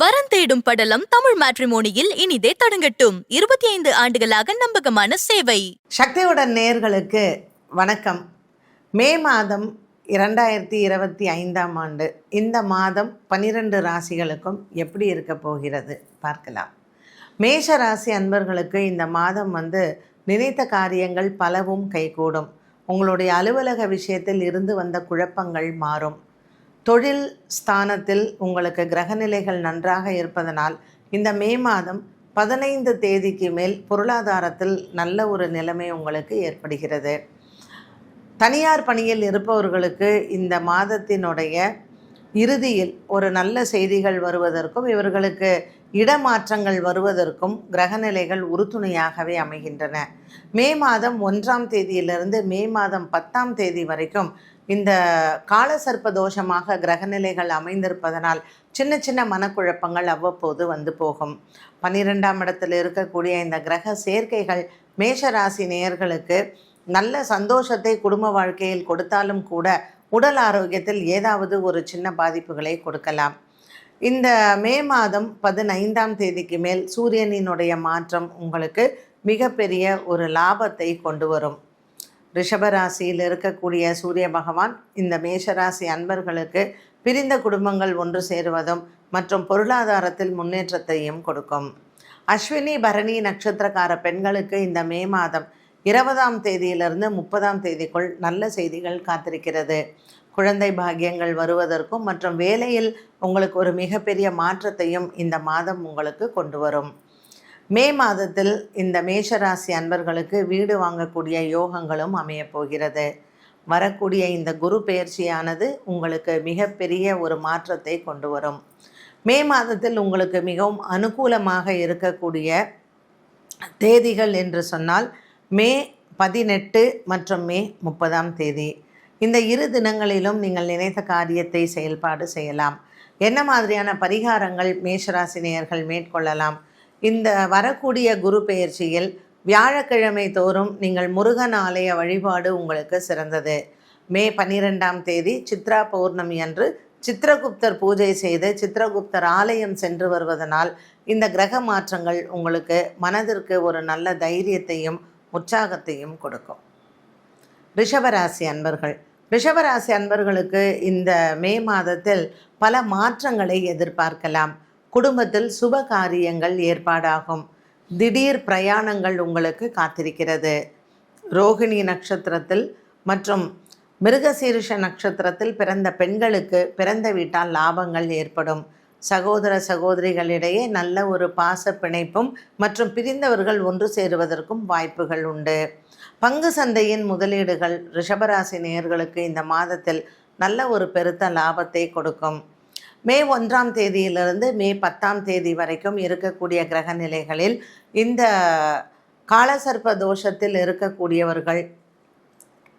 வரன் தேடும் படலம் தமிழ் மேட்ரிமோனியில் இனிதே தொடங்கட்டும். இருபத்தி ஐந்து ஆண்டுகளாக நம்பகமான சேவை. சக்தியுடன் நேர்களுக்கு வணக்கம். மே மாதம் இரண்டாயிரத்தி இருபத்தி ஐந்தாம் ஆண்டு. இந்த மாதம் பனிரெண்டு ராசிகளுக்கும் எப்படி இருக்க போகிறது? பார்க்கலாம். மேஷ ராசி அன்பர்களுக்கு இந்த மாதம் வந்து நினைத்த காரியங்கள் பலவும் கைகூடும். உங்களுடைய அலுவலக விஷயத்தில் இருந்து வந்த குழப்பங்கள் மாறும். தொழில் ஸ்தானத்தில் உங்களுக்கு கிரகநிலைகள் நன்றாக இருப்பதனால் இந்த மே மாதம் பதினைந்து தேதிக்கு மேல் பொருளாதாரத்தில் நல்ல ஒரு நிலைமை உங்களுக்கு ஏற்படுகிறது. தனியார் பணியில் இருப்பவர்களுக்கு இந்த மாதத்தினுடைய இறுதியில் ஒரு நல்ல செய்திகள் வருவதற்கும் இவர்களுக்கு இடமாற்றங்கள் வருவதற்கும் கிரகநிலைகள் உறுதுணையாகவே அமைகின்றன. மே மாதம் ஒன்றாம் தேதியிலிருந்து மே மாதம் பத்தாம் தேதி வரைக்கும் இந்த காலசர்ப்ப தோஷமாக கிரகநிலைகள் அமைந்திருப்பதனால் சின்ன சின்ன மனக்குழப்பங்கள் அவ்வப்போது வந்து போகும். பன்னிரெண்டாம் இடத்தில் இருக்கக்கூடிய இந்த கிரக சேர்க்கைகள் மேஷராசி நேயர்களுக்கு நல்ல சந்தோஷத்தை குடும்ப வாழ்க்கையில் கொடுத்தாலும் கூட உடல் ஆரோக்கியத்தில் ஏதாவது ஒரு சின்ன பாதிப்புகளை கொடுக்கலாம். இந்த மே மாதம் பதினைந்தாம் தேதிக்கு மேல் சூரியனினுடைய மாற்றம் உங்களுக்கு மிகப்பெரிய ஒரு லாபத்தை கொண்டு வரும். ரிஷபராசியில் இருக்கக்கூடிய சூரிய பகவான் இந்த மேஷராசி அன்பர்களுக்கு பிரிந்த குடும்பங்கள் ஒன்று சேருவதும் மற்றும் பொருளாதாரத்தில் முன்னேற்றத்தையும் கொடுக்கும். அஸ்வினி பரணி நட்சத்திரக்கார பெண்களுக்கு இந்த மே மாதம் இருபதாம் தேதியிலிருந்து முப்பதாம் தேதிக்குள் நல்ல செய்திகள் காத்திருக்கிறது. குழந்தை பாக்கியங்கள் வருவதற்கும் மற்றும் வேலையில் உங்களுக்கு ஒரு மிகப்பெரிய மாற்றத்தையும் இந்த மாதம் உங்களுக்கு கொண்டு வரும். மே மாதத்தில் இந்த மேஷராசி அன்பர்களுக்கு வீடு வாங்கக்கூடிய யோகங்களும் அமையப் போகிறது. வரக்கூடிய இந்த குரு பெயர்ச்சியானது உங்களுக்கு மிகப்பெரிய ஒரு மாற்றத்தை கொண்டு வரும். மே மாதத்தில் உங்களுக்கு மிகவும் அனுகூலமாக இருக்கக்கூடிய தேதிகள் என்று சொன்னால் மே பதினெட்டு மற்றும் மே முப்பதாம் தேதி. இந்த இரு தினங்களிலும் நீங்கள் நினைத்த காரியத்தை செயல்பாடு செய்யலாம். என்ன மாதிரியான பரிகாரங்கள் மேஷராசினியர்கள் மேற்கொள்ளலாம்? இந்த வரக்கூடிய குரு பெயர்ச்சியில் வியாழக்கிழமை தோறும் நீங்கள் முருகன் ஆலய வழிபாடு உங்களுக்கு சிறந்தது. மே பன்னிரெண்டாம் தேதி சித்ரா பௌர்ணமி அன்று சித்திரகுப்தர் பூஜை செய்து சித்திரகுப்தர் ஆலயம் சென்று வருவதனால் இந்த கிரக மாற்றங்கள் உங்களுக்கு மனதிற்கு ஒரு நல்ல தைரியத்தையும் உற்சாகத்தையும் கொடுக்கும். ரிஷபராசி அன்பர்கள் ரிஷபராசி அன்பர்களுக்கு இந்த மே மாதத்தில் பல மாற்றங்களை எதிர்பார்க்கலாம். குடும்பத்தில் சுப காரியங்கள் ஏற்பாடாகும். திடீர் பிரயாணங்கள் உங்களுக்கு காத்திருக்கிறது. ரோகிணி நட்சத்திரத்தில் மற்றும் மிருகசீரிஷ நட்சத்திரத்தில் பிறந்த பெண்களுக்கு பிறந்த வீட்டால் லாபங்கள் ஏற்படும். சகோதர சகோதரிகளிடையே நல்ல ஒரு பாச பிணைப்பும் மற்றும் பிரிந்தவர்கள் ஒன்று சேருவதற்கும் வாய்ப்புகள் உண்டு. பங்கு சந்தையின் முதலீடுகள் ரிஷபராசி நேயர்களுக்கு இந்த மாதத்தில் நல்ல ஒரு பெருத்த லாபத்தை கொடுக்கும். மே ஒன்றாம் தேதியிலிருந்து மே பத்தாம் தேதி வரைக்கும் இருக்கக்கூடிய கிரக நிலைகளில் இந்த காலசர்ப்ப தோஷத்தில் இருக்கக்கூடியவர்கள்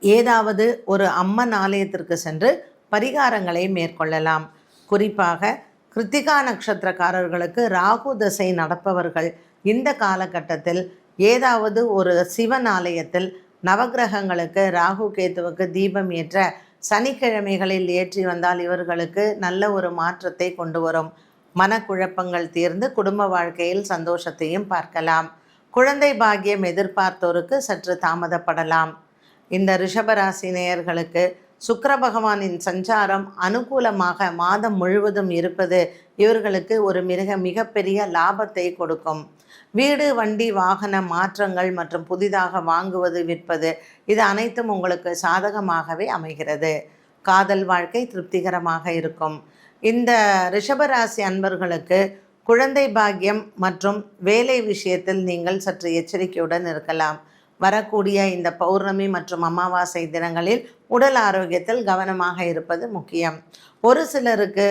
ஏதாவது ஒரு அம்மன் ஆலயத்திற்கு சென்று பரிகாரங்களை மேற்கொள்ளலாம். குறிப்பாக கிருத்திகா நட்சத்திரக்காரர்களுக்கு ராகு தசை நடப்பவர்கள் இந்த காலகட்டத்தில் ஏதாவது ஒரு சிவன் ஆலயத்தில் நவகிரகங்களுக்கு ராகு கேத்துவுக்கு தீபம் ஏற்ற சனிக்கிழமைகளில் ஏற்றி வந்தால் இவர்களுக்கு நல்ல ஒரு மாற்றத்தை கொண்டு வரும். மனக்குழப்பங்கள் தீர்ந்து குடும்ப வாழ்க்கையில் சந்தோஷத்தையும் பார்க்கலாம். குழந்தை பாக்கியம் எதிர்பார்த்தோருக்கு சற்று தாமதப்படலாம். இந்த ரிஷபராசி நேயர்களுக்கு சுக்கர பகவானின் சஞ்சாரம் அனுகூலமாக மாதம் முழுவதும் இருப்பது இவர்களுக்கு ஒரு மிக மிகப்பெரிய லாபத்தை கொடுக்கும். வீடு வண்டி வாகன மாற்றங்கள் மற்றும் புதிதாக வாங்குவது விற்பது இது அனைத்தும் உங்களுக்கு சாதகமாகவே அமைகிறது. காதல் வாழ்க்கை திருப்திகரமாக இருக்கும். இந்த ரிஷபராசி அன்பர்களுக்கு குழந்தை பாக்கியம் மற்றும் வேலை விஷயத்தில் நீங்கள் சற்று எச்சரிக்கையுடன் இருக்கலாம். வரக்கூடிய இந்த பௌர்ணமி மற்றும் அமாவாசை தினங்களில் உடல் ஆரோக்கியத்தில் கவனமாக இருப்பது முக்கியம். ஒரு சிலருக்கு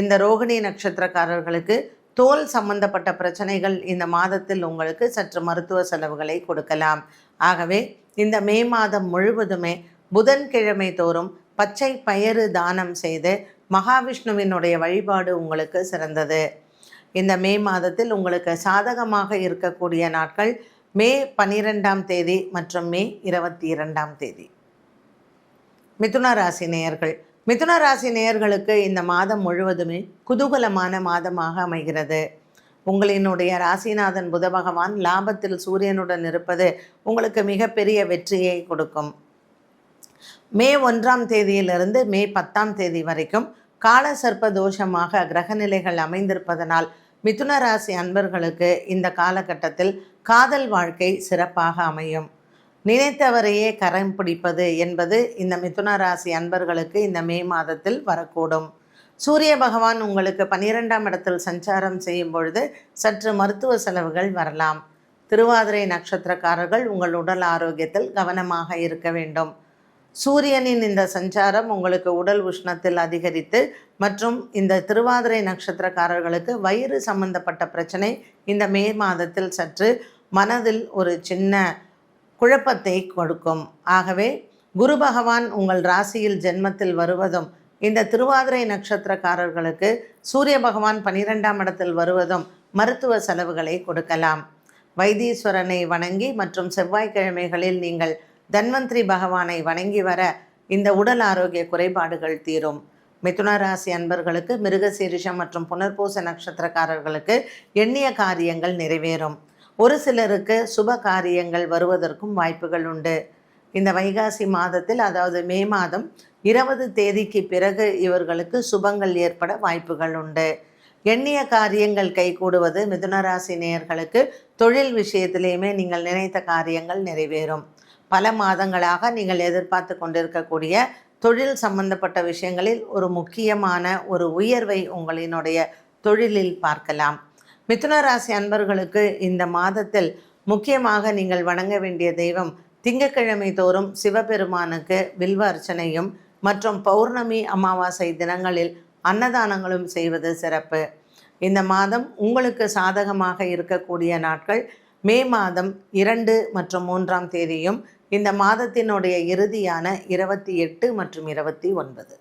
இந்த ரோகிணி நட்சத்திரக்காரர்களுக்கு தோல் சம்பந்தப்பட்ட பிரச்சனைகள் இந்த மாதத்தில் உங்களுக்கு சற்று மருத்துவ செலவுகளை கொடுக்கலாம். ஆகவே இந்த மே மாதம் முழுவதுமே புதன்கிழமை தோறும் பச்சை பயறு தானம் செய்து மகாவிஷ்ணுவினுடைய வழிபாடு உங்களுக்கு சிறந்தது. இந்த மே மாதத்தில் உங்களுக்கு சாதகமாக இருக்கக்கூடிய நாட்கள் மே பனிரெண்டாம் தேதி மற்றும் மே இருபத்தி இரண்டாம் தேதி. மிதுன ராசி நேயர்கள் மிதுன ராசி நேயர்களுக்கு இந்த மாதம் முழுவதுமே குதூகலமான மாதமாக அமைகிறது. உங்களினுடைய ராசிநாதன் புத பகவான் லாபத்தில் சூரியனுடன் இருப்பது உங்களுக்கு மிகப்பெரிய வெற்றியை கொடுக்கும். மே ஒன்றாம் தேதியிலிருந்து மே பத்தாம் தேதி வரைக்கும் கால சர்ப்ப தோஷமாக கிரகநிலைகள் அமைந்திருப்பதனால் மிதுன ராசி அன்பர்களுக்கு இந்த காலகட்டத்தில் காதல் வாழ்க்கை சிறப்பாக அமையும். நினைத்தவரையே கரம் பிடிப்பது என்பது இந்த மிதுன ராசி அன்பர்களுக்கு இந்த மே மாதத்தில் வரக்கூடும். சூரிய பகவான் உங்களுக்கு பன்னிரெண்டாம் இடத்தில் சஞ்சாரம் செய்யும் பொழுது சற்று மருத்துவ செலவுகள் வரலாம். திருவாதிரை நட்சத்திரக்காரர்கள் உங்கள் உடல் ஆரோக்கியத்தில் கவனமாக இருக்க வேண்டும். சூரியனின் இந்த சஞ்சாரம் உங்களுக்கு உடல் உஷ்ணத்தில் அதிகரித்து மற்றும் இந்த திருவாதிரை நட்சத்திரக்காரர்களுக்கு வயிறு சம்பந்தப்பட்ட பிரச்சனை இந்த மே மாதத்தில் சற்று மனதில் ஒரு சின்ன குழப்பத்தை கொடுக்கும். ஆகவே குரு பகவான் உங்கள் ராசியில் ஜென்மத்தில் வருவதும் இந்த திருவாதிரை நட்சத்திரக்காரர்களுக்கு சூரிய பகவான் பனிரெண்டாம் இடத்தில் வருவதும் மருத்துவ செலவுகளை கொடுக்கலாம். வைத்தீஸ்வரனை வணங்கி மற்றும் செவ்வாய்க்கிழமைகளில் நீங்கள் தன்வந்திரி பகவானை வணங்கி வர இந்த உடல் ஆரோக்கிய குறைபாடுகள் தீரும். மிதுன ராசி அன்பர்களுக்கு மிருகசீரிஷம் மற்றும் புனர்பூச நட்சத்திரக்காரர்களுக்கு எண்ணிய காரியங்கள் நிறைவேறும். ஒரு சிலருக்கு சுப காரியங்கள் வருவதற்கும் வாய்ப்புகள் உண்டு. இந்த வைகாசி மாதத்தில் அதாவது மே மாதம் இருபது தேதிக்கு பிறகு இவர்களுக்கு சுபங்கள் ஏற்பட வாய்ப்புகள் உண்டு. எண்ணிய காரியங்கள் கைகூடுவது மிதுனராசி நேயர்களுக்கு தொழில் விஷயத்திலேயுமே நீங்கள் நினைத்த காரியங்கள் நிறைவேறும். பல மாதங்களாக நீங்கள் எதிர்பார்த்து கொண்டிருக்கக்கூடிய தொழில் சம்பந்தப்பட்ட விஷயங்களில் ஒரு முக்கியமான ஒரு உயர்வை உங்களினுடைய தொழிலில் பார்க்கலாம். மிதுன ராசி அன்பர்களுக்கு இந்த மாதத்தில் முக்கியமாக நீங்கள் வணங்க வேண்டிய தெய்வம் திங்கட்கிழமை தோறும் சிவபெருமானுக்கு வில்வ அர்ச்சனையும் மற்றும் பௌர்ணமி அமாவாசை தினங்களில் அன்னதானங்களும் செய்வது சிறப்பு. இந்த மாதம் உங்களுக்கு சாதகமாக இருக்கக்கூடிய நாட்கள் மே மாதம் இரண்டு மற்றும் மூன்றாம் தேதியும் இந்த மாதத்தினுடைய இறுதியான இருபத்தி எட்டு மற்றும் இருபத்தி ஒன்பது.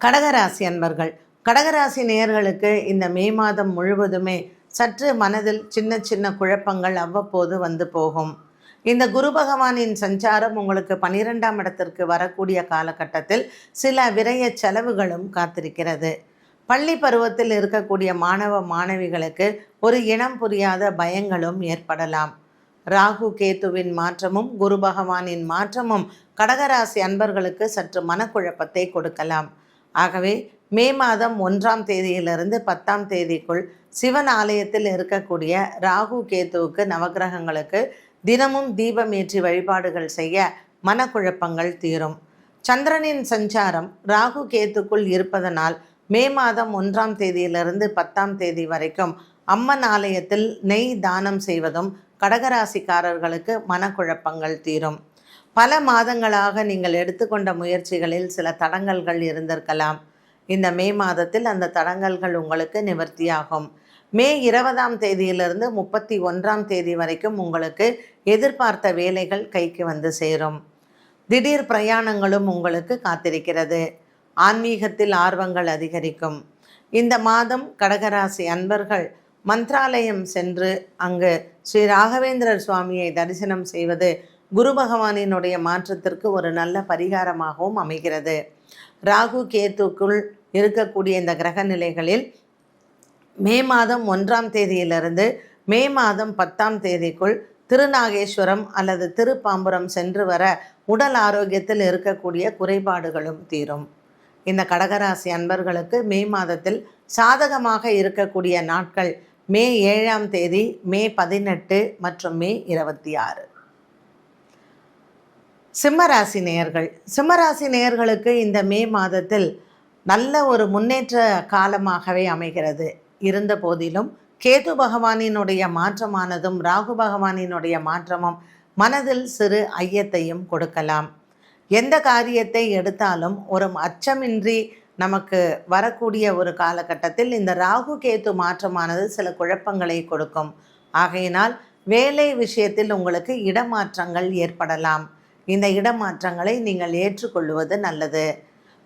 கடகராசி அன்பர்கள் கடகராசி நேயர்களுக்கு இந்த மே மாதம் முழுவதுமே சற்று மனதில் சின்ன சின்ன குழப்பங்கள் அவ்வப்போது வந்து போகும். இந்த குரு பகவானின் சஞ்சாரம் உங்களுக்கு பனிரெண்டாம் இடத்திற்கு வரக்கூடிய காலகட்டத்தில் சில விரைய செலவுகளும் காத்திருக்கிறது. பள்ளி பருவத்தில் இருக்கக்கூடிய மாணவ மாணவிகளுக்கு ஒரு இனம் புரியாத பயங்களும் ஏற்படலாம். ராகு கேத்துவின் மாற்றமும் குரு பகவானின் மாற்றமும் கடகராசி அன்பர்களுக்கு சற்று மனக்குழப்பத்தை கொடுக்கலாம். ஆகவே மே மாதம் ஒன்றாம் தேதியிலிருந்து பத்தாம் தேதிக்குள் சிவன் ஆலயத்தில் இருக்கக்கூடிய ராகு கேத்துவுக்கு நவக்கிரகங்களுக்கு தினமும் தீபம் ஏற்றி வழிபாடுகள் செய்ய மனக்குழப்பங்கள் தீரும். சந்திரனின் சஞ்சாரம் ராகு கேத்துக்குள் இருப்பதனால் மே மாதம் ஒன்றாம் தேதியிலிருந்து பத்தாம் தேதி வரைக்கும் அம்மன் ஆலயத்தில் நெய் தானம் செய்வதும் கடகராசிக்காரர்களுக்கு மனக்குழப்பங்கள் தீரும். பல மாதங்களாக நீங்கள் எடுத்துக்கொண்ட முயற்சிகளில் சில தடங்கல்கள் இருந்திருக்கலாம். இந்த மே மாதத்தில் அந்த தடங்கல்கள் உங்களுக்கு நிவர்த்தியாகும். மே இருபதாம் தேதியிலிருந்து முப்பத்தி ஒன்றாம் தேதி வரைக்கும் உங்களுக்கு எதிர்பார்த்த வேலைகள் கைக்கு வந்து சேரும். திடீர் பிரயாணங்களும் உங்களுக்கு காத்திருக்கிறது. ஆன்மீகத்தில் ஆர்வங்கள் அதிகரிக்கும். இந்த மாதம் கடகராசி அன்பர்கள் மந்த்ராலயம் சென்று அங்கு ஸ்ரீ ராகவேந்திரர் சுவாமியை தரிசனம் செய்வது குரு பகவானினுடைய மாற்றத்திற்கு ஒரு நல்ல பரிகாரமாகவும் அமைகிறது. ராகு கேத்துக்குள் இருக்கக்கூடிய இந்த கிரக நிலைகளில் மே மாதம் ஒன்றாம் தேதியிலிருந்து மே மாதம் பத்தாம் தேதிக்குள் திருநாகேஸ்வரம் அல்லது திருப்பாம்புரம் சென்று வர உடல் ஆரோக்கியத்தில் இருக்கக்கூடிய குறைபாடுகளும் தீரும். இந்த கடகராசி அன்பர்களுக்கு மே மாதத்தில் சாதகமாக இருக்கக்கூடிய நாட்கள் மே ஏழாம் தேதி மே பதினெட்டு மற்றும் மே இருபத்தி ஆறு. சிம்மராசி நேயர்கள். சிம்மராசி நேயர்களுக்கு இந்த மே மாதத்தில் நல்ல ஒரு முன்னேற்ற காலமாகவே அமைகிறது. இருந்த போதிலும் கேது பகவானினுடைய மாற்றமானதும் ராகு பகவானினுடைய மாற்றமும் மனதில் சிறு ஐயத்தையும் கொடுக்கலாம். எந்த காரியத்தை எடுத்தாலும் ஒரு அச்சமின்றி நமக்கு வரக்கூடிய ஒரு காலகட்டத்தில் இந்த ராகு கேத்து மாற்றமானது சில குழப்பங்களை கொடுக்கும். ஆகையினால் வேலை விஷயத்தில் உங்களுக்கு இடமாற்றங்கள் ஏற்படலாம். இந்த இடமாற்றங்களை நீங்கள் ஏற்றுக்கொள்வது நல்லது.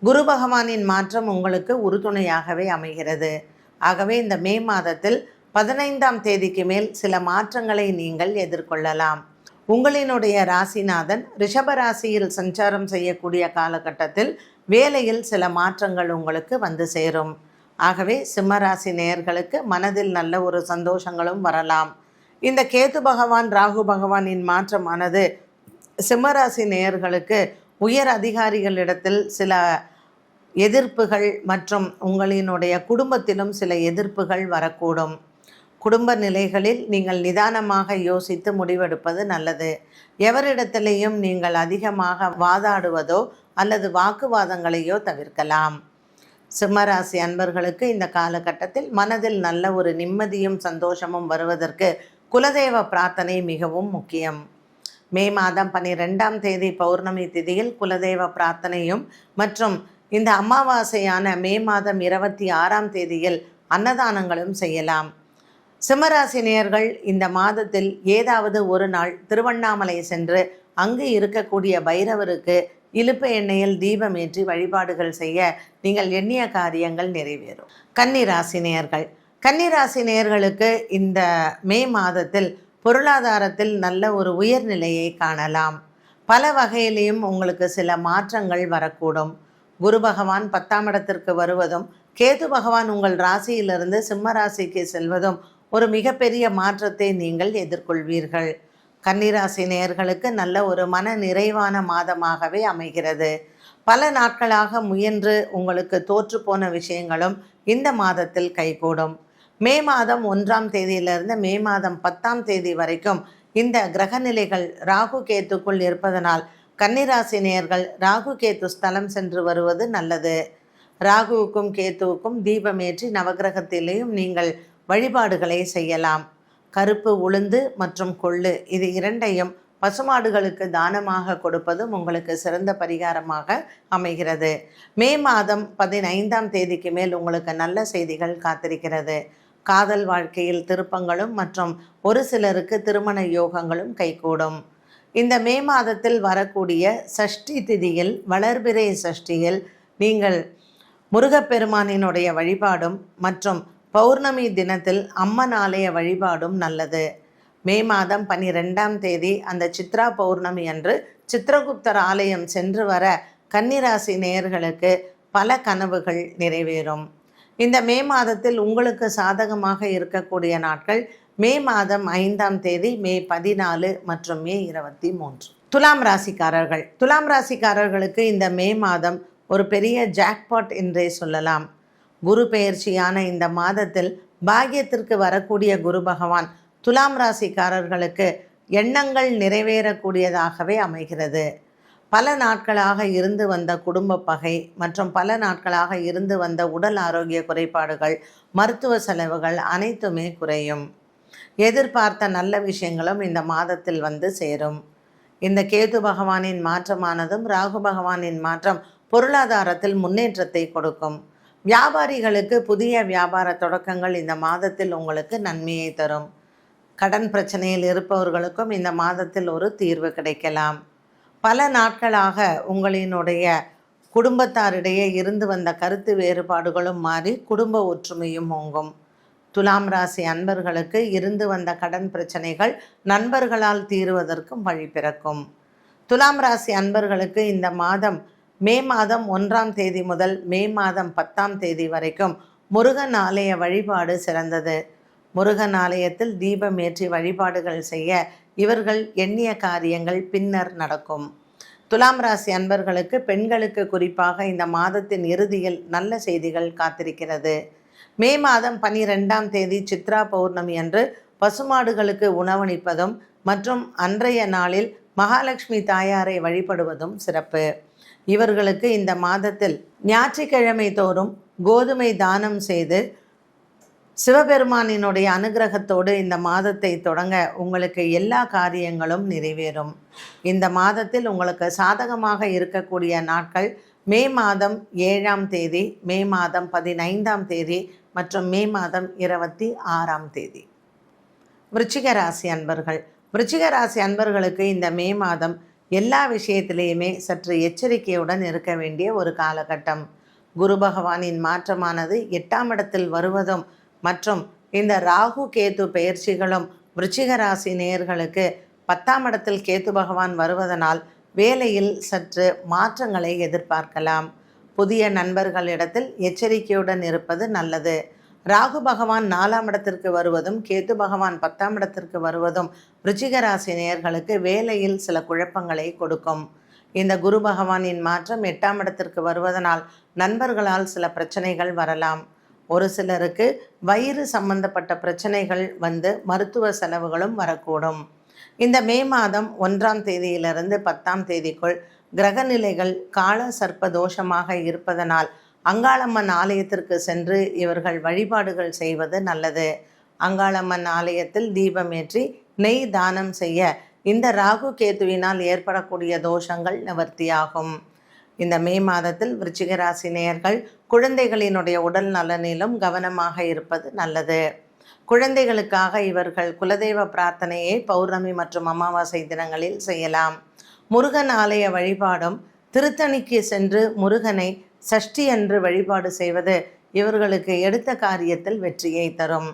குரு பகவானின் மாற்றம் உங்களுக்கு உறுதுணையாகவே அமைகிறது. ஆகவே இந்த மே மாதத்தில் பதினைந்தாம் தேதிக்கு மேல் சில மாற்றங்களை நீங்கள் எதிர்கொள்ளலாம். உங்களினுடைய ராசிநாதன் ரிஷப ராசியில் சஞ்சாரம் செய்யக்கூடிய காலகட்டத்தில் வேலையில் சில மாற்றங்கள் உங்களுக்கு வந்து சேரும். ஆகவே சிம்மராசி நேயர்களுக்கு மனதில் நல்ல ஒரு சந்தோஷங்களும் வரலாம். இந்த கேது பகவான் ராகு பகவானின் மாற்றமானது சிம்மராசி நேயர்களுக்கு உயர் அதிகாரிகளிடத்தில் சில எதிர்ப்புகள் மற்றும் உங்களினுடைய குடும்பத்திலும் சில எதிர்ப்புகள் வரக்கூடும். குடும்ப நிலைகளில் நீங்கள் நிதானமாக யோசித்து முடிவெடுப்பது நல்லது. எவரிடத்திலேயும் நீங்கள் அதிகமாக வாதாடுவதோ அல்லது வாக்குவாதங்களையோ தவிர்க்கலாம். சிம்மராசி அன்பர்களுக்கு இந்த காலகட்டத்தில் மனதில் நல்ல ஒரு நிம்மதியும் சந்தோஷமும் வருவதற்கு குலதெய்வ பிரார்த்தனை மிகவும் முக்கியம். மே மாதம் பன்னிரெண்டாம் தேதி பௌர்ணமி திதியில் குலதெய்வ பிரார்த்தனையும் மற்றும் இந்த அமாவாசையான மே மாதம் இருபத்தி ஆறாம் தேதியில் அன்னதானங்களும் செய்யலாம். சிம்மராசினியர்கள் இந்த மாதத்தில் ஏதாவது ஒரு நாள் திருவண்ணாமலை சென்று அங்கு இருக்கக்கூடிய பைரவருக்கு இலுப்பு எண்ணெயில் தீபமேற்றி வழிபாடுகள் செய்ய நீங்கள் எண்ணிய காரியங்கள் நிறைவேறும். கன்னிராசினியர்கள் கன்னிராசினியர்களுக்கு இந்த மே மாதத்தில் பொருளாதாரத்தில் நல்ல ஒரு உயர்நிலையை காணலாம். பல வகையிலையும் உங்களுக்கு சில மாற்றங்கள் வரக்கூடும். குரு பகவான் பத்தாம் இடத்திற்கு வருவதும் கேது பகவான் உங்கள் ராசியிலிருந்து சிம்ம ராசிக்கு செல்வதும் ஒரு மிகப்பெரிய மாற்றத்தை நீங்கள் எதிர்கொள்வீர்கள். கன்னிராசி நேயர்களுக்கு நல்ல ஒரு மன நிறைவான மாதமாகவே அமைகிறது. பல நாட்களாக முயன்று உங்களுக்கு தோற்றுப்போன விஷயங்களும் இந்த மாதத்தில் கைகூடும். மே மாதம் ஒன்றாம் தேதியிலிருந்து மே மாதம் பத்தாம் தேதி வரைக்கும் இந்த கிரகநிலைகள் ராகு கேத்துக்குள் இருப்பதனால் கன்னிராசி நேர்கள் ராகு கேத்து ஸ்தலம் சென்று வருவது நல்லது. ராகுவுக்கும் கேத்துவுக்கும் தீபமேற்றி நவகிரகத்திலேயும் நீங்கள் வழிபாடுகளை செய்யலாம். கருப்பு உளுந்து மற்றும் கொள்ளு இது இரண்டையும் பசுமாடுகளுக்கு தானமாக கொடுப்பதும் உங்களுக்கு சிறந்த பரிகாரமாக அமைகிறது. மே மாதம் பதினைந்தாம் தேதிக்கு மேல் உங்களுக்கு நல்ல செய்திகள் காத்திருக்கிறது. காதல் வாழ்க்கையில் திருப்பங்களும் மற்றும் ஒரு சிலருக்கு திருமண யோகங்களும் கைகூடும். இந்த மே மாதத்தில் வரக்கூடிய சஷ்டி திதியில் வளர்பிறை சஷ்டியில் நீங்கள் முருகப்பெருமானினுடைய வழிபாடும் மற்றும் பௌர்ணமி தினத்தில் அம்மன் ஆலய வழிபாடும் நல்லது. மே மாதம் பனிரெண்டாம் தேதி அந்த சித்ரா பௌர்ணமி அன்று சித்திரகுப்தர் ஆலயம் சென்று வர கன்னிராசி நேயர்களுக்கு பல கனவுகள் நிறைவேறும். இந்த மே மாதத்தில் உங்களுக்கு சாதகமாக இருக்கக்கூடிய நாட்கள் மே மாதம் ஐந்தாம் தேதி மே பதினாலு மற்றும் மே இருபத்தி மூன்று. துலாம் ராசிக்காரர்கள். துலாம் ராசிக்காரர்களுக்கு இந்த மே மாதம் ஒரு பெரிய ஜாக்பாட் என்றே சொல்லலாம். குரு பெயர்ச்சியான இந்த மாதத்தில் பாக்கியத்திற்கு வரக்கூடிய குரு பகவான் துலாம் ராசிக்காரர்களுக்கு எண்ணங்கள் நிறைவேறக்கூடியதாகவே அமைகிறது. பல நாட்களாக இருந்து வந்த குடும்ப பகை மற்றும் பல நாட்களாக இருந்து வந்த உடல் ஆரோக்கிய குறைபாடுகள் மருத்துவ செலவுகள் அனைத்துமே குறையும். எதிர்பார்த்த நல்ல விஷயங்களும் இந்த மாதத்தில் வந்து சேரும். இந்த கேது பகவானின் மாற்றமானதும் ராகு பகவானின் மாற்றம் பொருளாதாரத்தில் முன்னேற்றத்தை கொடுக்கும். வியாபாரிகளுக்கு புதிய வியாபார தொடக்கங்கள் இந்த மாதத்தில் உங்களுக்கு நன்மையை தரும். கடன் பிரச்சனையில் இருப்பவர்களுக்கும் இந்த மாதத்தில் ஒரு தீர்வு கிடைக்கலாம். பல நாட்களாக உங்களினுடைய குடும்பத்தாரிடையே இருந்து வந்த கருத்து வேறுபாடுகளும் மாறி குடும்ப ஒற்றுமையும் ஓங்கும். துலாம் ராசி அன்பர்களுக்கு இருந்து வந்த கடன் பிரச்சனைகள் நண்பர்களால் தீருவதற்கும் வழி பிறக்கும். துலாம் ராசி அன்பர்களுக்கு இந்த மாதம் மே மாதம் ஒன்றாம் தேதி முதல் மே மாதம் பத்தாம் தேதி வரைக்கும் முருகன் ஆலய வழிபாடு சிறந்தது. முருகன் ஆலயத்தில் தீபம் ஏற்றி வழிபாடுகள் செய்ய இவர்கள் எண்ணிய காரியங்கள் பின்னர் நடக்கும். துலாம் ராசி அன்பர்களுக்கு பெண்களுக்கு குறிப்பாக இந்த மாதத்தின் இறுதியில் நல்ல செய்திகள் காத்திருக்கிறது. மே மாதம் பனிரெண்டாம் தேதி சித்ரா பௌர்ணமி அன்று பசுமாடுகளுக்கு உணவளிப்பதும் மற்றும் அன்றைய நாளில் மகாலட்சுமி தாயாரை வழிபடுவதும் சிறப்பு. இவர்களுக்கு இந்த மாதத்தில் ஞாயிற்றுக்கிழமை தோறும் கோதுமை தானம் செய்து சிவபெருமானினுடைய அனுகிரகத்தோடு இந்த மாதத்தை தொடங்க உங்களுக்கு எல்லா காரியங்களும் நிறைவேறும். இந்த மாதத்தில் உங்களுக்கு சாதகமாக இருக்கக்கூடிய நாட்கள் மே மாதம் ஏழாம் தேதி மே மாதம் பதினைந்தாம் தேதி மற்றும் மே மாதம் இருபத்தி ஆறாம் தேதி. விருச்சிக ராசி அன்பர்கள் விருச்சிக ராசி அன்பர்களுக்கு இந்த மே மாதம் எல்லா விஷயத்திலேயுமே சற்று எச்சரிக்கையுடன் இருக்க வேண்டிய ஒரு காலகட்டம். குரு பகவானின் மாற்றமானது எட்டாம் இடத்தில் வருவதும் மற்றும் இந்த ராகு கேது பெயர்ச்சிகளும் விருச்சிக ராசி நேயர்களுக்கு பத்தாம் இடத்தில் கேத்து பகவான் வருவதனால் வேலையில் சற்று மாற்றங்களை எதிர்பார்க்கலாம். புதிய நண்பர்களிடத்தில் எச்சரிக்கையுடன் இருப்பது நல்லது. ராகு பகவான் நாலாம் இடத்திற்கு வருவதும் கேத்து பகவான் பத்தாம் இடத்திற்கு வருவதும் ருச்சிக ராசி நேயர்களுக்கு வேலையில் சில குழப்பங்களை கொடுக்கும். இந்த குரு பகவானின் மாற்றம் எட்டாம் இடத்திற்கு வருவதனால் நண்பர்களால் சில பிரச்சனைகள் வரலாம். ஒரு சிலருக்கு வயிறு சம்பந்தப்பட்ட பிரச்சனைகள் வந்து மருத்துவ செலவுகளும் வரக்கூடும். இந்த மே மாதம் ஒன்றாம் தேதியிலிருந்து பத்தாம் தேதிக்குள் கிரகநிலைகள் கால சர்ப்ப தோஷமாக இருப்பதனால் அங்காளம்மன் ஆலயத்திற்கு சென்று இவர்கள் வழிபாடுகள் செய்வது நல்லது. அங்காளம்மன் ஆலயத்தில் தீபமேற்றி நெய் தானம் செய்ய இந்த ராகு கேதுவினால் ஏற்படக்கூடிய தோஷங்கள் நிவர்த்தியாகும். இந்த மே மாதத்தில் விருச்சிக ராசி நேயர்கள் குழந்தைகளினுடைய உடல் நலனிலும் கவனமாக இருப்பது நல்லது. குழந்தைகளுக்காக இவர்கள் குலதெய்வ பிரார்த்தனையை பௌர்ணமி மற்றும் அமாவாசை தினங்களில் செய்யலாம். முருகன் ஆலய வழிபாடும் திருத்தணிக்கு சென்று முருகனை சஷ்டி அன்று வழிபாடு செய்வது இவர்களுக்கு எடுத்த காரியத்தில் வெற்றியை தரும்.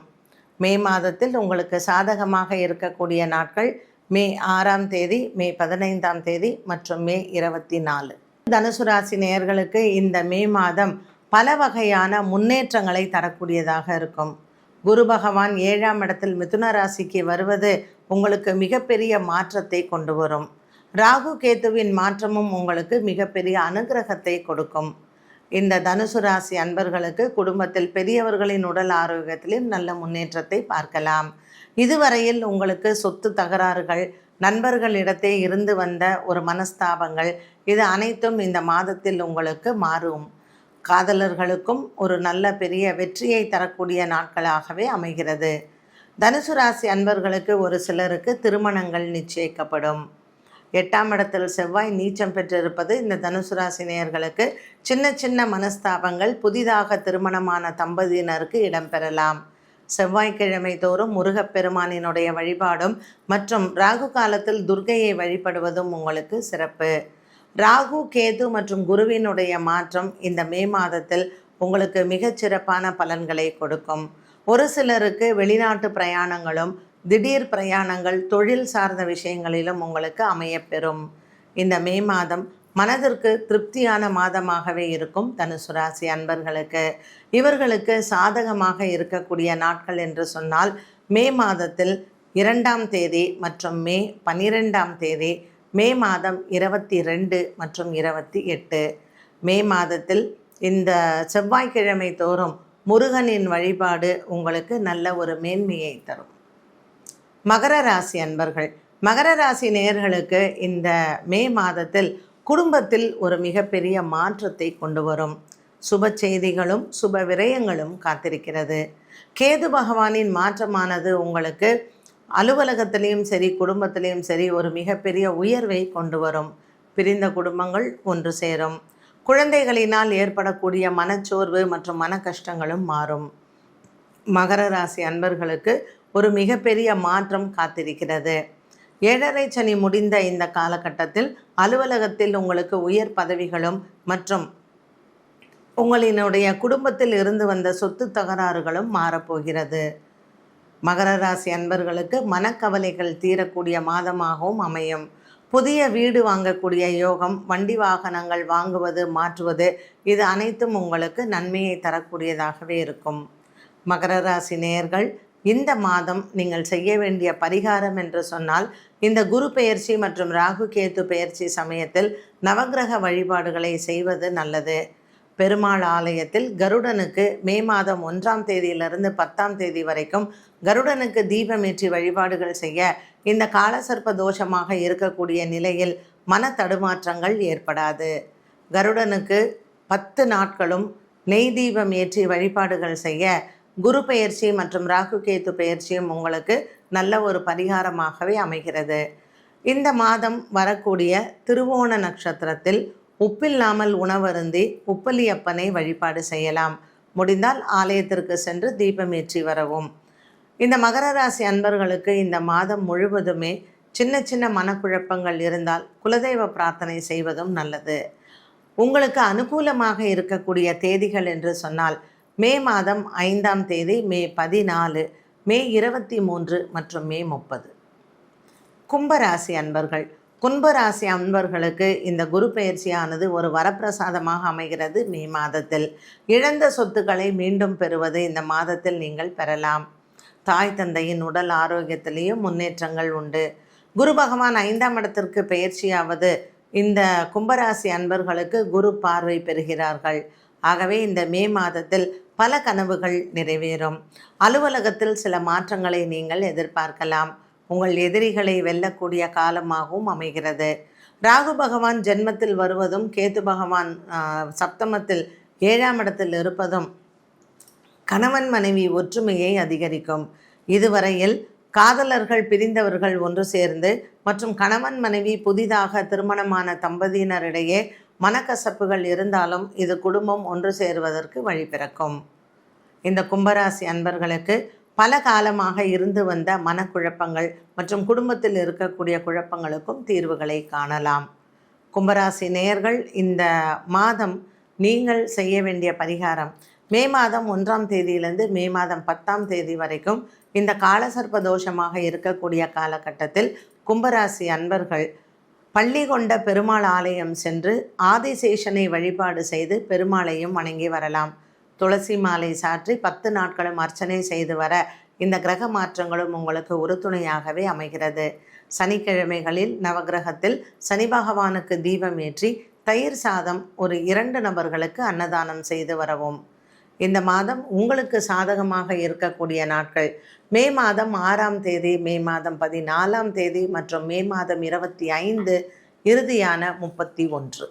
மே மாதத்தில் உங்களுக்கு சாதகமாக இருக்கக்கூடிய நாட்கள் மே ஆறாம் தேதி மே பதினைந்தாம் தேதி மற்றும் மே இருபத்தி நாலு. தனுசு ராசி நேயர்களுக்கு இந்த மே மாதம் பல வகையான முன்னேற்றங்களை தரக்கூடியதாக இருக்கும். குரு பகவான் ஏழாம் இடத்தில் மிதுன ராசிக்கு வருவது உங்களுக்கு மிகப்பெரிய மாற்றத்தை கொண்டு வரும். ராகு கேத்துவின் மாற்றமும் உங்களுக்கு மிகப்பெரிய அனுகிரகத்தை கொடுக்கும். இந்த தனுசு ராசி அன்பர்களுக்கு குடும்பத்தில் பெரியவர்களின் உடல் ஆரோக்கியத்திலும் நல்ல முன்னேற்றத்தை பார்க்கலாம். இதுவரையில் உங்களுக்கு சொத்து தகராறுகள் நண்பர்களிடத்தே இருந்து வந்த ஒரு மனஸ்தாபங்கள் இது அனைத்தும் இந்த மாதத்தில் உங்களுக்கு மாறும். காதலர்களுக்கும் ஒரு நல்ல பெரிய வெற்றியை தரக்கூடிய நாட்களாகவே அமைகிறது. தனுசு ராசி அன்பர்களுக்கு ஒரு சிலருக்கு திருமணங்கள் நிச்சயிக்கப்படும். எட்டாம் இடத்தில் செவ்வாய் நீச்சம் பெற்றிருப்பது இந்த தனுசு ராசி நேயர்களுக்கு சின்ன சின்ன மனஸ்தாபங்கள் புதிதாக திருமணமான தம்பதியினருக்கு இடம்பெறலாம் செவ்வாய்க்கிழமை தோறும் முருகப்பெருமானினுடைய வழிபாடும் மற்றும் ராகு காலத்தில் துர்க்கையை வழிபடுவதும் உங்களுக்கு சிறப்பு. ராகு கேது மற்றும் குருவினுடைய மாற்றம் இந்த மே மாதத்தில் உங்களுக்கு மிகச்சிறப்பான பலன்களை கொடுக்கும். ஒரு சிலருக்கு வெளிநாட்டு பிரயாணங்களும் திடீர் பிரயாணங்கள் தொழில் சார்ந்த விஷயங்களிலும் உங்களுக்கு அமையப்பெறும். இந்த மே மாதம் மனதிற்கு திருப்தியான மாதமாகவே இருக்கும் தனுசு ராசி அன்பர்களுக்கு. இவர்களுக்கு சாதகமாக இருக்கக்கூடிய நாட்கள் என்று சொன்னால் மே மாதத்தில் இரண்டாம் தேதி மற்றும் மே பனிரெண்டாம் தேதி மே மாதம் இருபத்தி ரெண்டு மற்றும் இருபத்தி எட்டு. மே மாதத்தில் இந்த செவ்வாய்க்கிழமை தோறும் முருகனின் வழிபாடு உங்களுக்கு நல்ல ஒரு மேன்மையை தரும். மகர ராசி அன்பர்கள் மகர ராசி நேயர்களுக்கு இந்த மே மாதத்தில் குடும்பத்தில் ஒரு மிகப்பெரிய மாற்றத்தை கொண்டு வரும். சுப செய்திகளும் சுப விரயங்களும் காத்திருக்கிறது. கேது பகவானின் மாற்றமானது உங்களுக்கு அலுவலகத்திலையும் சரி குடும்பத்திலையும் சரி ஒரு மிகப்பெரிய உயர்வை கொண்டு வரும். பிரிந்த குடும்பங்கள் ஒன்று சேரும். குழந்தைகளினால் ஏற்படக்கூடிய மனச்சோர்வு மற்றும் மன கஷ்டங்களும் மாறும். மகர ராசி அன்பர்களுக்கு ஒரு மிகப்பெரிய மாற்றம் காத்திருக்கிறது. ஏழரை சனி முடிந்த இந்த காலகட்டத்தில் அலுவலகத்தில் உங்களுக்கு உயர் பதவிகளும் மற்றும் உங்களினுடைய குடும்பத்தில் இருந்து வந்த சொத்து தகராறுகளும் மாறப்போகிறது. மகர ராசி அன்பர்களுக்கு மனக்கவலைகள் தீரக்கூடிய மாதமாகவும் அமையும். புதிய வீடு வாங்கக்கூடிய யோகம் வண்டி வாகனங்கள் வாங்குவது மாற்றுவது இது அனைத்தும் உங்களுக்கு நன்மையை தரக்கூடியதாகவே இருக்கும். மகர ராசி நேயர்கள் இந்த மாதம் நீங்கள் செய்ய வேண்டிய பரிகாரம் என்று சொன்னால் இந்த குரு பெயர்ச்சி மற்றும் ராகு கேத்து பெயர்ச்சி சமயத்தில் நவக்கிரக வழிபாடுகளை செய்வது நல்லது. பெருமாள் ஆலயத்தில் கருடனுக்கு மே மாதம் ஒன்றாம் தேதியிலிருந்து பத்தாம் தேதி வரைக்கும் கருடனுக்கு தீபமேற்றி வழிபாடுகள் செய்ய இந்த காலசர்ப்ப தோஷமாக இருக்கக்கூடிய நிலையில் மன தடுமாற்றங்கள் ஏற்படாது. கருடனுக்கு பத்து நாட்களும் நெய் தீபம் ஏற்றி வழிபாடுகள் செய்ய குரு பெயர்ச்சி மற்றும் ராகு கேத்து பெயர்ச்சியும் உங்களுக்கு நல்ல ஒரு பரிகாரமாகவே அமைகிறது. இந்த மாதம் வரக்கூடிய திருவோண நட்சத்திரத்தில் உப்பில்லாமல் உணவருந்தி உப்பலியப்பனை வழிபாடு செய்யலாம். முடிந்தால் ஆலயத்திற்கு சென்று தீபமேற்றி வரவும். இந்த மகர ராசி அன்பர்களுக்கு இந்த மாதம் முழுவதுமே சின்ன சின்ன மனக்குழப்பங்கள் இருந்தால் குலதெய்வ பிரார்த்தனை செய்வதும் நல்லது. உங்களுக்கு அனுகூலமாக இருக்கக்கூடிய தேதிகள் என்று சொன்னால் மே மாதம் ஐந்தாம் தேதி மே பதினாலு மே இருபத்தி மூன்று மற்றும் மே முப்பது. கும்பராசி அன்பர்கள் கும்பராசி அன்பர்களுக்கு இந்த குரு பயிற்சியானது ஒரு வரப்பிரசாதமாக அமைகிறது மே மாதத்தில். இழந்த சொத்துக்களை மீண்டும் பெறுவது இந்த மாதத்தில் நீங்கள் பெறலாம். தாய் தந்தையின் உடல் ஆரோக்கியத்திலேயும் முன்னேற்றங்கள் உண்டு. குரு பகவான் ஐந்தாம் இடத்திற்கு பெயர்ச்சியாவது இந்த கும்பராசி அன்பர்களுக்கு குரு பார்வை பெறுகிறார்கள். ஆகவே இந்த மே மாதத்தில் பல கனவுகள் நிறைவேறும். அலுவலகத்தில் சில மாற்றங்களை நீங்கள் எதிர்பார்க்கலாம். உங்கள் எதிரிகளை வெல்லக்கூடிய காலமாகவும் அமைகிறது. ராகு பகவான் ஜென்மத்தில் வருவதும் கேது பகவான் சப்தமத்தில் ஏழாம் இடத்தில் இருப்பதும் கணவன் மனைவி ஒற்றுமையை அதிகரிக்கும். இதுவரையில் காதலர்கள் பிரிந்தவர்கள் ஒன்று சேர்ந்து மற்றும் கணவன் மனைவி புதிதாக திருமணமான தம்பதியினரிடையே மனக்கசப்புகள் இருந்தாலும் இது குடும்பம் ஒன்று சேருவதற்கு வழி பிறக்கும். இந்த கும்பராசி அன்பர்களுக்கு பல காலமாக இருந்து வந்த மனக்குழப்பங்கள் மற்றும் குடும்பத்தில் இருக்கக்கூடிய குழப்பங்களுக்கும் தீர்வுகளை காணலாம். கும்பராசி நேயர்கள் இந்த மாதம் நீங்கள் செய்ய வேண்டிய பரிகாரம் மே மாதம் ஒன்றாம் தேதியிலிருந்து மே மாதம் பத்தாம் தேதி வரைக்கும் இந்த காலசர்ப்ப தோஷமாக இருக்கக்கூடிய காலகட்டத்தில் கும்பராசி அன்பர்கள் பள்ளி கொண்ட பெருமாள் ஆலயம் சென்று ஆதிசேஷனை வழிபாடு செய்து பெருமாளையும் வணங்கி வரலாம். துளசி மாலை சாற்றி பத்து நாட்களும் அர்ச்சனை செய்து வர இந்த கிரக மாற்றங்களும் உங்களுக்கு உறுதுணையாகவே அமைகிறது. சனிக்கிழமைகளில் நவகிரகத்தில் சனி பகவானுக்கு தீபம் ஏற்றி தயிர் சாதம் ஒரு இரண்டு நபர்களுக்கு அன்னதானம் செய்து வரவும். இந்த மாதம் உங்களுக்கு சாதகமாக இருக்கக்கூடிய நாட்கள். மே மாதம் ஆறாம் தேதி மே மாதம் பதினாலாம் தேதி மற்றும் மே மாதம் இருபத்தி ஐந்து இறுதியான முப்பத்தி ஒன்று.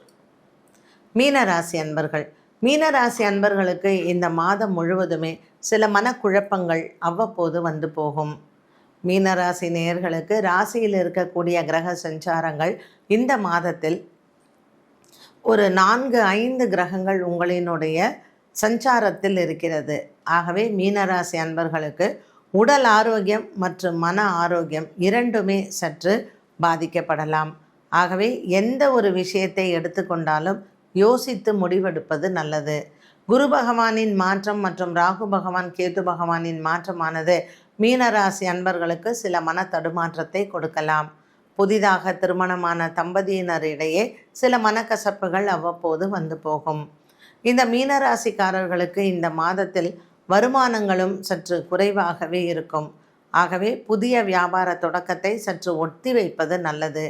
மீனராசி அன்பர்கள் மீனராசி அன்பர்களுக்கு இந்த மாதம் முழுவதுமே சில மனக்குழப்பங்கள் அவ்வப்போது வந்து போகும். மீனராசி நேயர்களுக்கு ராசியில் இருக்கக்கூடிய கிரக சஞ்சாரங்கள் இந்த மாதத்தில் ஒரு நான்கு ஐந்து கிரகங்கள் உங்களினுடைய சஞ்சாரத்தில் இருக்கிறது. ஆகவே மீனராசி அன்பர்களுக்கு உடல் ஆரோக்கியம் மற்றும் மன ஆரோக்கியம் இரண்டுமே சற்று பாதிக்கப்படலாம். ஆகவே எந்த ஒரு விஷயத்தை எடுத்துக்கொண்டாலும் யோசித்து முடிவெடுப்பது நல்லது. குரு பகவானின் மாற்றம் மற்றும் ராகு பகவான் கேது பகவானின் மாற்றமானது மீனராசி அன்பர்களுக்கு சில மன தடுமாற்றத்தை கொடுக்கலாம். புதிதாக திருமணமான தம்பதியினரிடையே சில மனக்கசப்புகள் அவ்வப்போது வந்து போகும். இந்த மீனராசிக்காரர்களுக்கு இந்த மாதத்தில் வருமானங்களும் சற்று குறைவாகவே இருக்கும். ஆகவே புதிய வியாபார தொடக்கத்தை சற்று ஒத்தி வைப்பது நல்லது.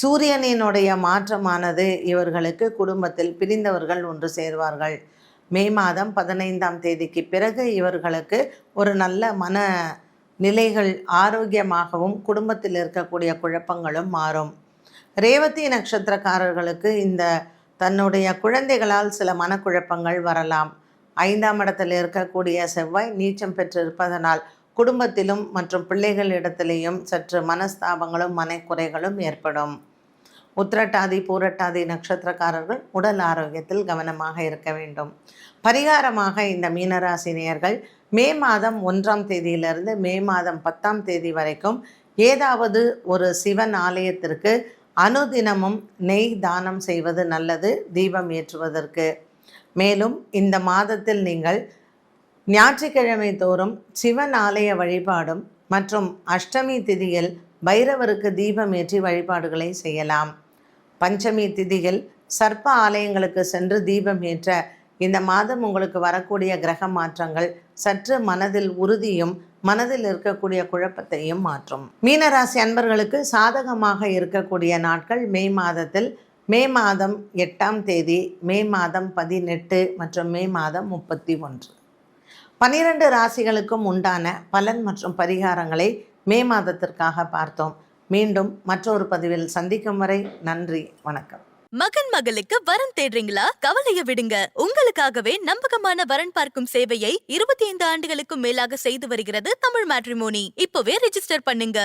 சூரியனினுடைய மாற்றமானது இவர்களுக்கு குடும்பத்தில் பிரிந்தவர்கள் ஒன்று சேர்வார்கள். மே மாதம் பதினைந்தாம் தேதிக்கு பிறகு இவர்களுக்கு ஒரு நல்ல மன நிலைகள் ஆரோக்கியமாகவும் குடும்பத்தில் இருக்கக்கூடிய குழப்பங்களும் மாறும். ரேவதி நட்சத்திரக்காரர்களுக்கு இந்த தன்னுடைய குழந்தைகளால் சில மனக்குழப்பங்கள் வரலாம். ஐந்தாம் இடத்தில் இருக்கக்கூடிய செவ்வாய் நீச்சம் பெற்றிருப்பதனால் குடும்பத்திலும் மற்றும் பிள்ளைகளிடத்திலேயும் சற்று மனஸ்தாபங்களும் மனக்குறைகளும் ஏற்படும். உத்திரட்டாதி பூரட்டாதி நட்சத்திரக்காரர்கள் உடல் ஆரோக்கியத்தில் கவனமாக இருக்க வேண்டும். பரிகாரமாக இந்த மீனராசி நேயர்கள் மே மாதம் ஒன்றாம் தேதியிலிருந்து மே மாதம் பத்தாம் தேதி வரைக்கும் ஏதாவது ஒரு சிவன் ஆலயத்திற்கு அனுதினமும் நெய் தானம் செய்வது நல்லது தீபம் ஏற்றுவதற்கு. மேலும் இந்த மாதத்தில் நீங்கள் ஞாயிற்றுக்கிழமை தோறும் சிவன் ஆலய வழிபாடும் மற்றும் அஷ்டமி திதியில் பைரவருக்கு தீபம் ஏற்றி வழிபாடுகளை செய்யலாம். பஞ்சமி திதியில் சர்ப்ப ஆலயங்களுக்கு சென்று தீபம் ஏற்ற இந்த மாதம் உங்களுக்கு வரக்கூடிய கிரக மாற்றங்கள் சற்று மனதில் உறுதியும் மனதில் இருக்கக்கூடிய குழப்பத்தையும் மாற்றும். மீனராசி அன்பர்களுக்கு சாதகமாக இருக்கக்கூடிய நாட்கள் மே மாதத்தில் மே மாதம் எட்டாம் தேதி மே மாதம் பதினெட்டு மற்றும் மே மாதம் முப்பத்தி ஒன்று. பனிரெண்டு ராசிகளுக்கும் உண்டான பலன் மற்றும் பரிகாரங்களை மே மாதத்திற்காக பார்த்தோம். மீண்டும் மற்றொரு பதிவில் சந்திக்கும் வரை நன்றி வணக்கம். மகன் மகளுக்கு வரன் தேடுறீங்களா? கவலைய விடுங்க. உங்களுக்காகவே நம்பகமான வரன் பார்க்கும் சேவையை இருபத்தி ஐந்து ஆண்டுகளுக்கும் மேலாக செய்து வருகிறது தமிழ் மேட்ரிமோனி. இப்பவே ரெஜிஸ்டர் பண்ணுங்க.